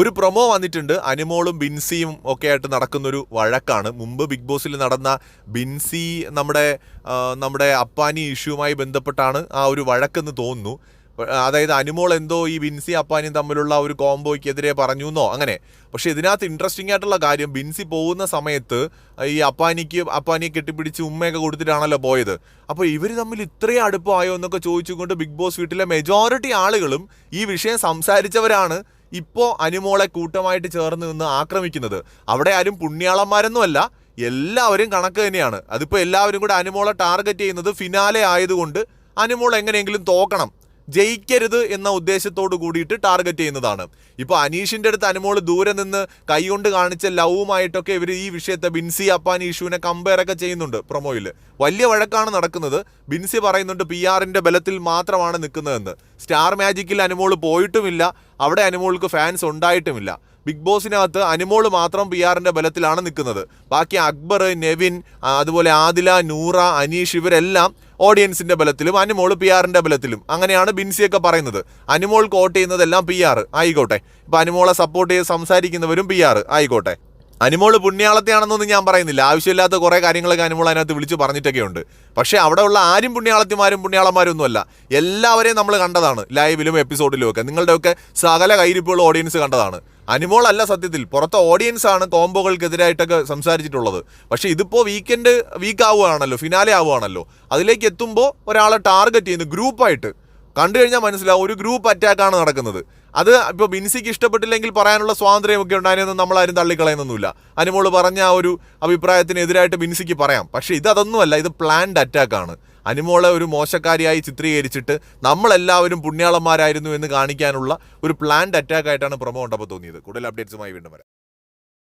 ഒരു പ്രൊമോ വന്നിട്ടുണ്ട്. അനിമോളും ബിൻസിയും ഒക്കെ ആയിട്ട് നടക്കുന്നൊരു വഴക്കാണ്. മുമ്പ് ബിഗ് ബോസിൽ നടന്ന ബിൻസി നമ്മുടെ നമ്മുടെ അപ്പാനി ഇഷ്യൂവുമായി ബന്ധപ്പെട്ടാണ് ആ ഒരു വഴക്കെന്ന് തോന്നുന്നു. അതായത് അനുമോൾ എന്തോ ഈ ബിൻസി അപ്പാനിയും തമ്മിലുള്ള ഒരു കോംബോയ്ക്കെതിരെ പറഞ്ഞു എന്നോ അങ്ങനെ. പക്ഷേ ഇതിനകത്ത് ഇൻട്രസ്റ്റിംഗ് ആയിട്ടുള്ള കാര്യം ബിൻസി പോകുന്ന സമയത്ത് ഈ അപ്പാനിക്ക് അപ്പാനിയെ കെട്ടിപ്പിടിച്ച് ഉമ്മയൊക്കെ കൊടുത്തിട്ടാണല്ലോ പോയത്. അപ്പോൾ ഇവർ തമ്മിൽ ഇത്രയും അടുപ്പമായോ എന്നൊക്കെ ചോദിച്ചുകൊണ്ട് ബിഗ് ബോസ് വീട്ടിലെ മെജോറിറ്റി ആളുകളും ഈ വിഷയം സംസാരിച്ചവരാണ്. ഇപ്പോൾ അനുമോളെ കൂട്ടമായിട്ട് ചേർന്ന് നിന്ന് ആക്രമിക്കുന്നത്. അവിടെ ആരും പുണ്യാളന്മാരൊന്നുമല്ല. എല്ലാവരും കണക്ക് തന്നെയാണ്. അതിപ്പോൾ എല്ലാവരും കൂടെ അനുമോളെ ടാർഗറ്റ് ചെയ്യുന്നത് ഫിനാലെ ആയതുകൊണ്ട് അനുമോൾ എങ്ങനെയെങ്കിലും തോക്കണം. ജയിക്കരുത് എന്ന ഉദ്ദേശത്തോട് കൂടിയിട്ട് ടാർഗറ്റ് ചെയ്യുന്നതാണ്. ഇപ്പോൾ അനീഷിന്റെ അടുത്ത് അനുമോൾ ദൂരെ നിന്ന് കൈകൊണ്ട് കാണിച്ച ലവുമായിട്ടൊക്കെ ഇവർ ഈ വിഷയത്തെ ബിൻസി അപ്പാനി ഇഷ്യൂവിനെ കമ്പയർ ഒക്കെ ചെയ്യുന്നുണ്ട് പ്രൊമോയിൽ വലിയ വഴക്കാണ് നടക്കുന്നത്. ബിൻസി പറയുന്നുണ്ട് പി ആറിന്റെ ബലത്തിൽ മാത്രമാണ് നിൽക്കുന്നതെന്ന്. സ്റ്റാർ മാജിക്കിൽ അനുമോൾ പോയിട്ടുമില്ല. അവിടെ അനുമോൾക്ക് ഫാൻസ് ഉണ്ടായിട്ടുമില്ല. ബിഗ് ബോസിനകത്ത് അനുമോൾ മാത്രം പി ആറിന്റെ ബലത്തിലാണ് നിൽക്കുന്നത്. ബാക്കി അക്ബർ നെവിൻ അതുപോലെ ആദില നൂറ അനീഷ് ഇവരെല്ലാം ഓഡിയൻസിന്റെ ബലത്തിലും അനുമോൾ പി ആറിന്റെ ബലത്തിലും. അങ്ങനെയാണ് ബിൻസിയൊക്കെ പറയുന്നത്. അനുമോൾ കോട്ട് ചെയ്യുന്നതെല്ലാം പി ആർ ആയിക്കോട്ടെ. ഇപ്പം അനുമോളെ സപ്പോർട്ട് ചെയ്ത് സംസാരിക്കുന്നവരും പി ആർ ആയിക്കോട്ടെ. അനിമോൾ പുണ്യാളത്തെയാണെന്നൊന്നും ഞാൻ പറയുന്നില്ല. ആവശ്യമില്ലാത്ത കുറേ കാര്യങ്ങളൊക്കെ അനിമോൾ അതിനകത്ത് വിളിച്ച് പറഞ്ഞിട്ടൊക്കെ ഉണ്ട് പക്ഷേ അവിടെ ഉള്ള ആരും പുണ്യാളത്തിമാരും പുണ്യാളന്മാരും ഒന്നുമല്ല എല്ലാവരെയും നമ്മൾ കണ്ടതാണ്. ലൈവിലും എപ്പിസോഡിലും ഒക്കെ നിങ്ങളുടെയൊക്കെ സകല കൈരിപ്പുകൾ ഓഡിയൻസ് കണ്ടതാണ്. അനിമോൾ അല്ല സത്യത്തിൽ. പുറത്തെ ഓഡിയൻസ് ആണ് കോംബോകൾക്കെതിരായിട്ടൊക്കെ സംസാരിച്ചിട്ടുള്ളത്. പക്ഷേ ഇതിപ്പോൾ വീക്കെൻഡ് വീക്ക് ആവുകയാണല്ലോ ഫിനാലെ ആവുകയാണല്ലോ. അതിലേക്ക് എത്തുമ്പോൾ ഒരാളെ ടാർഗറ്റ് ചെയ്യുന്നു ഗ്രൂപ്പായിട്ട് കണ്ടു കഴിഞ്ഞാൽ മനസ്സിലാവും. ഒരു ഗ്രൂപ്പ് അറ്റാക്കാണ് നടക്കുന്നത്. അത് ഇപ്പോൾ ബിൻസിക്ക് ഇഷ്ടപ്പെട്ടില്ലെങ്കിൽ പറയാനുള്ള സ്വാതന്ത്ര്യമൊക്കെ ഉണ്ടായിരുന്നെന്ന് നമ്മളാരും തള്ളിക്കളയുന്നൊന്നുമില്ല. അനുമോൾ പറഞ്ഞ ആ ഒരു അഭിപ്രായത്തിനെതിരായിട്ട് ബിൻസിക്ക് പറയാം. പക്ഷേ ഇത് അതൊന്നുമല്ല ഇത് പ്ലാൻഡ് അറ്റാക്കാണ് അനുമോളെ ഒരു മോശക്കാരിയായി ചിത്രീകരിച്ചിട്ട് നമ്മളെല്ലാവരും പുണ്യാളന്മാരായിരുന്നു എന്ന് കാണിക്കാനുള്ള ഒരു പ്ലാൻഡ് അറ്റാക്ക് ആയിട്ടാണ് പ്രൊമോ കണ്ടപ്പോൾ തോന്നിയത്. കൂടുതൽ അപ്ഡേറ്റ്സുമായി വീണ്ടും വരാം.